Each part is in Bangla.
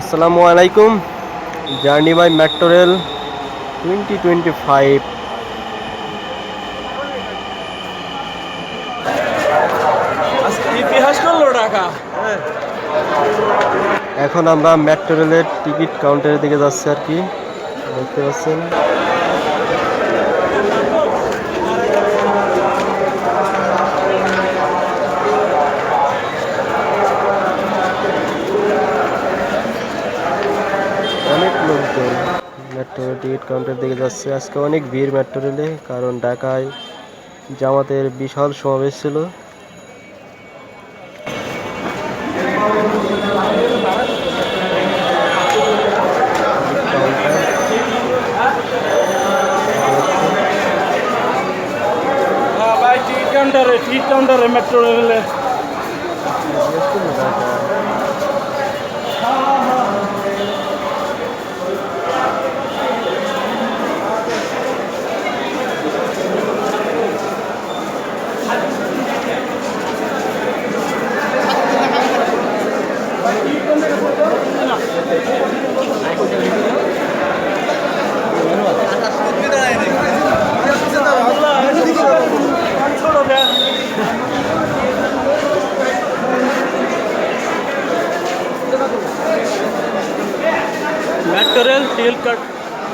আসসালামু আলাইকুম। Journey by metro rail twenty twenty five এখন আমরা মেট্রো রেলের টিকিট কাউন্টারের দিকে যাচ্ছি আর কি। দেখতে পাচ্ছেন অনেক লোকজন মেট্রো টিকিট কাউন্টার দিকে যাচ্ছে। আজকে অনেক ভিড় মেট্রো রেলে কারণ ঢাকায় জামাতের বিশাল সমাবেশ ছিল। হ্যাঁ টিকিট কাউন্টারে টিকিট কাউন্টারে মেট্রো রেলে মেট্রো রেল টিকিট কাট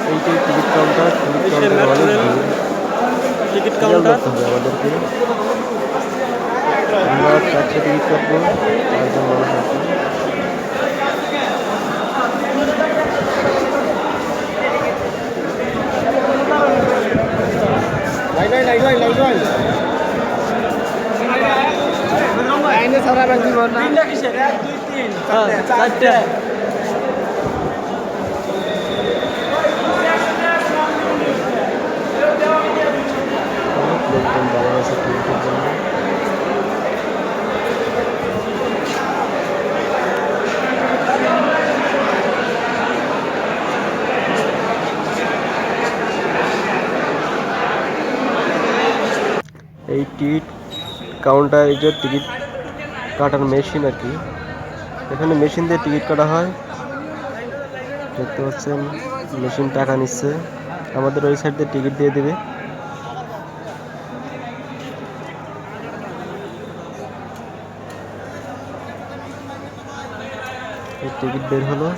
এইটি ticket counter ticket counter. Ticket counter আমাদেরকে আমরা চারটে টিকিট কাটবো চারজন মানুষ আছে তিনটা কিসের এক দুই তিন চারটে দাঁড়িয়ে আছে টিকিটের জন্য। এই টিকিট কাউন্টার, এই যে টিকিট কাটার মেশিন আর কি। এখানে মেশিন দিয়ে টিকিট কাটা হয়। দেখতে পাচ্ছেন, মেশিন টাকা নিচ্ছে। আমাদের ওই সাইড দিয়ে টিকিট দিয়ে দেবে। টিকিট বের হলো।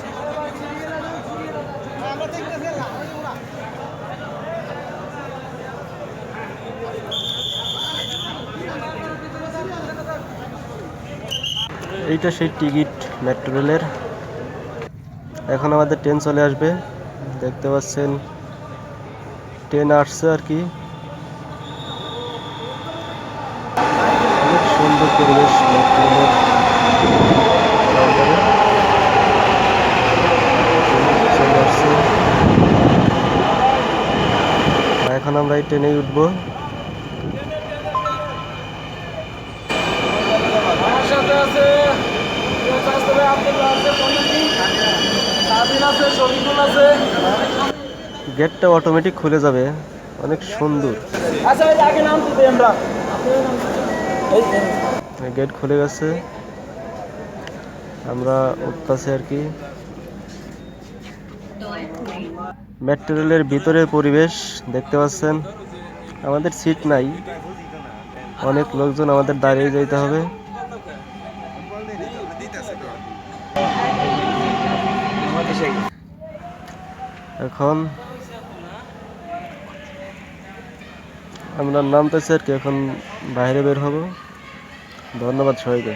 এইটা সেই টিকিট মেট্রো রেলের। এখন আমাদের ট্রেন চলে আসবে। দেখতে পাচ্ছেন, ট্রেন আসছে আর কি। সুন্দর পরিবেশ, মেট্রো রেলের কাউন্টারে। ট্রেন চলে আসছে আর এখন আমরা এই ট্রেনেই উঠবো। গেটটা অটোমেটিক খুলে যাবে। অনেক সুন্দর। আচ্ছা গেট খুলে গেছে। আমরা উঠতেছি আর কি। মেট্রো রেলের ভিতরের পরিবেশ দেখতে পাচ্ছেন। আমাদের সিট নাই। অনেক লোকজন আমাদের দাঁড়িয়ে যেতে হবে। এখন আমরা নামতেছি আর কি এখন বাইরে বের হব। ধন্যবাদ সবাইকে।